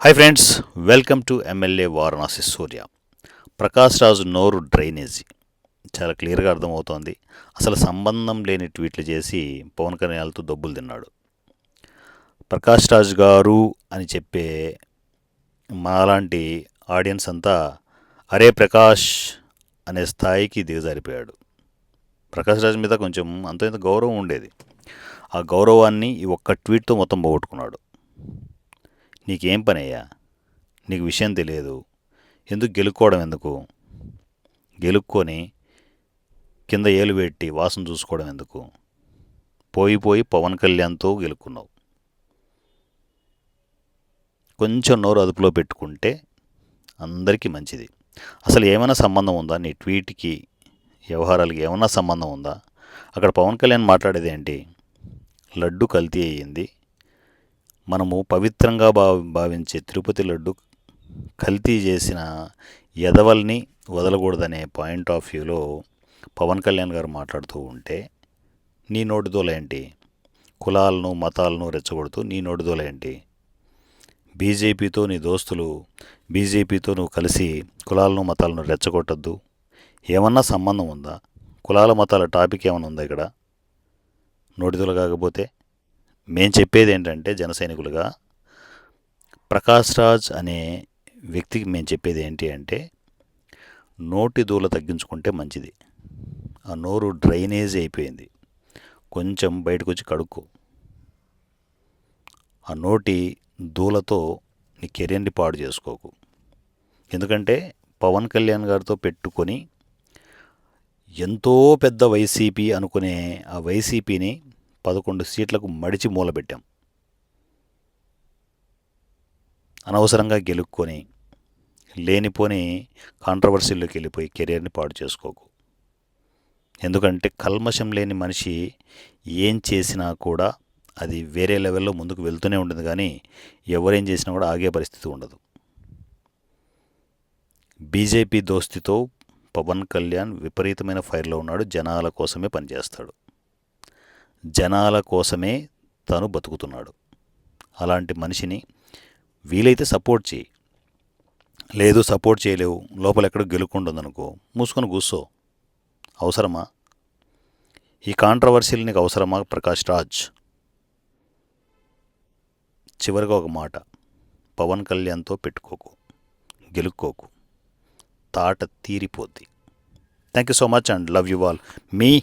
Hi friends welcome to MLA Varanasi Surya Prakash Raju నోరు drainage చాలా క్లియర్గా అర్థమవుతోంది. అసలు సంబంధం లేని ట్వీట్లు చేసి పవన్ కళ్యాణ్తో దబ్బులు తిన్నాడు. ప్రకాష్ రాజు గారు అని చెప్పే మాలాంటి ఆడియన్స్ అంతా అరే ప్రకాష్ అనే స్థాయికి దిగజారిపోయాడు ప్రకాష్ రాజ్ మీద కొంచెం అంత ఇంత గౌరవం ఉండేది. ఆ గౌరవాన్ని ఈ ఒక్క ట్వీట్తో మొత్తం పోగొట్టుకున్నాడు. నీకేం పని అయ్యా నీకు విషయం తెలియదు. ఎందుకు గెలుక్కోవడం ఎందుకు? గెలుక్కొని కింద ఏలు పెట్టి వాసన చూసుకోవడం ఎందుకు? పోయి పోయి పవన్ కళ్యాణ్తో గెలుక్కున్నావు. కొంచెం నోరు అదుపులో పెట్టుకుంటే అందరికీ మంచిది. అసలు ఏమైనా సంబంధం ఉందా? నీ ట్వీట్కి వ్యవహారాలకి ఏమైనా సంబంధం ఉందా? అక్కడ పవన్ కళ్యాణ్ మాట్లాడేది ఏంటి లడ్డు కల్తీ అయ్యింది. మనము పవిత్రంగా భావ భావించే తిరుపతి లడ్డు కల్తీ చేసిన ఎదవల్ని వదలకూడదనే పాయింట్ ఆఫ్ వ్యూలో పవన్ కళ్యాణ్ గారు మాట్లాడుతూ ఉంటే నీ నోటిదోలేంటి కులాలను మతాలను రెచ్చగొడుతూ నీ నోటిదోలేంటి బీజేపీతో నీ దోస్తులు బీజేపీతో నువ్వు కలిసి కులాలను మతాలను రెచ్చగొట్టద్దు. ఏమన్నా సంబంధం ఉందా? కులాల మతాల టాపిక్ ఏమైనా ఉందా ఇక్కడ? నోటిదోలు కాకపోతే మేం చెప్పేది ఏంటంటే జన సైనికులుగా ప్రకాష్ రాజ్ అనే వ్యక్తికి మేము చెప్పేది ఏంటి అంటే నోటి దూల తగ్గించుకుంటే మంచిది. ఆ నోరు డ్రైనేజ్ అయిపోయింది. కొంచెం బయటకు వచ్చి కడుక్కో. ఆ నోటి దూలతో నీ కెరీర్ని పాడు చేసుకోకు. ఎందుకంటే పవన్ కళ్యాణ్ గారితో పెట్టుకొని ఎంతో పెద్ద వైసీపీ అనుకునే ఆ వైసీపీని పదకొండు సీట్లకు మడిచి మూలబెట్టాం. అనవసరంగా గెలుక్కొని లేనిపోని కాంట్రవర్సీల్లోకి వెళ్ళిపోయి కెరీర్ని పాడు చేసుకోకు. ఎందుకంటే కల్మషం లేని మనిషి ఏం చేసినా కూడా అది వేరే లెవెల్లో ముందుకు వెళ్తూనే ఉంటుంది కానీ ఎవరేం చేసినా కూడా ఆగే పరిస్థితి ఉండదు. బీజేపీ దోస్తితో పవన్ కళ్యాణ్ విపరీతమైన ఫైర్లో ఉన్నాడు జనాల కోసమే పనిచేస్తాడు. జనాల కోసమే తను బతుకుతున్నాడు. అలాంటి మనిషిని వీలైతే సపోర్ట్ చేయి. లేదు సపోర్ట్ చేయలేవు. లోపల ఎక్కడ గెలుకుంటుందనుకో. మూసుకొని కూర్చో. అవసరమా? ఈ కాంట్రవర్సీలు నీకు అవసరమా ప్రకాష్ రాజ్? చివరిగా ఒక మాట. పవన్ కళ్యాణ్తో పెట్టుకోకు. గెలుక్కోకు. తాట తీరిపోద్ది. Thank you so much and love you all. Me